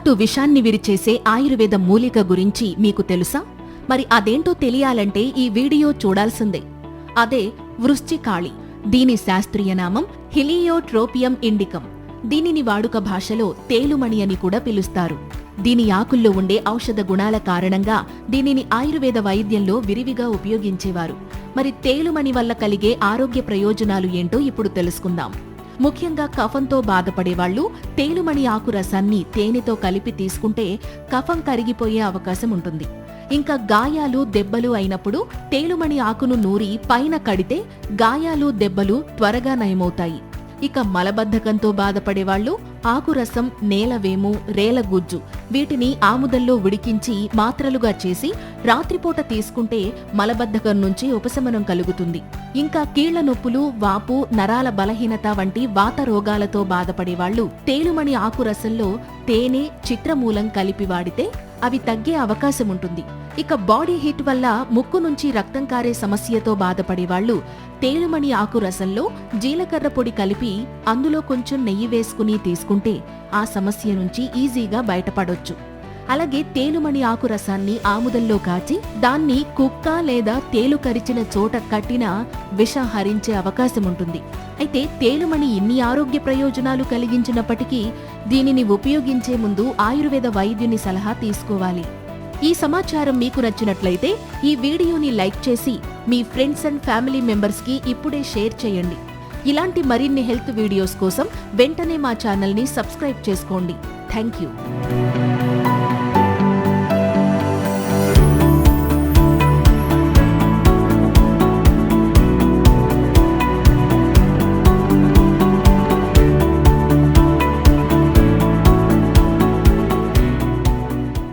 పాటు విషాన్ని విరిచేసే ఆయుర్వేద మూలిక గురించి మీకు తెలుసా? మరి అదేంటో తెలియాలంటే ఈ వీడియో చూడాల్సిందే. అదే వృశ్చికాళి దీని శాస్త్రీయ నామం హిలియోట్రోపియం ఇండికం. దీనిని వాడుక భాషలో తేలుమణి అని కూడా పిలుస్తారు. దీని ఆకుల్లో ఉండే ఔషధ గుణాల కారణంగా దీనిని ఆయుర్వేద వైద్యంలో విరివిగా ఉపయోగించేవారు. మరి తేలుమణి వల్ల కలిగే ఆరోగ్య ప్రయోజనాలు ఏంటో ఇప్పుడు తెలుసుకుందాం. ముఖ్యంగా కఫంతో బాధపడేవాళ్ళు తేలుమణి ఆకు రసాన్ని తేనెతో కలిపి తీసుకుంటే కఫం కరిగిపోయే అవకాశం ఉంటుంది. ఇంకా గాయాలు దెబ్బలు అయినప్పుడు తేలుమణి ఆకును నూరి పైన కడితే గాయాలు దెబ్బలు త్వరగా నయమవుతాయి. ఇక మలబద్ధకంతో బాధపడేవాళ్ళు ఆకురసం నేలవేము రేలగుజ్జు వీటిని ఆముదల్లో ఉడికించి మాత్రలుగా చేసి రాత్రిపూట తీసుకుంటే మలబద్ధకం నుంచి ఉపశమనం కలుగుతుంది. ఇంకా కీళ్ళ నొప్పులు వాపు నరాల బలహీనత వంటి వాత రోగాలతో బాధపడేవాళ్ళు తేలుమణి ఆకురసంలో తేనె చిత్రమూలం కలిపి వాడితే అవి తగ్గే అవకాశం ఉంటుంది ఇక బాడీ హీట్ వల్ల ముక్కు నుంచి రక్తం కారే సమస్యతో బాధపడేవాళ్ళు తేలుమణి ఆకు రసంలో జీలకర్ర పొడి కలిపి అందులో కొంచెం నెయ్యి వేసుకుని తీసుకుంటే ఆ సమస్య నుంచి ఈజీగా బయటపడొచ్చు. అలాగే తేలుమణి ఆకు రసాన్ని ఆముదంలో కాచి దాన్ని కుక్క లేదా తేలు కరిచిన చోట కట్టినా విషహరించే అవకాశం ఉంటుంది. అయితే తేలుమణి ఇన్ని ఆరోగ్య ప్రయోజనాలు కలిగించినప్పటికీ దీనిని ఉపయోగించే ముందు ఆయుర్వేద వైద్యుని సలహా తీసుకోవాలి. ఈ సమాచారం మీకు నచ్చినట్లయితే ఈ వీడియోని లైక్ చేసి మీ ఫ్రెండ్స్ అండ్ ఫ్యామిలీ మెంబర్స్కి ఇప్పుడే షేర్ చేయండి. ఇలాంటి మరిన్ని హెల్త్ వీడియోస్ కోసం వెంటనే మా ఛానల్ని సబ్స్క్రైబ్ చేసుకోండి. Thank you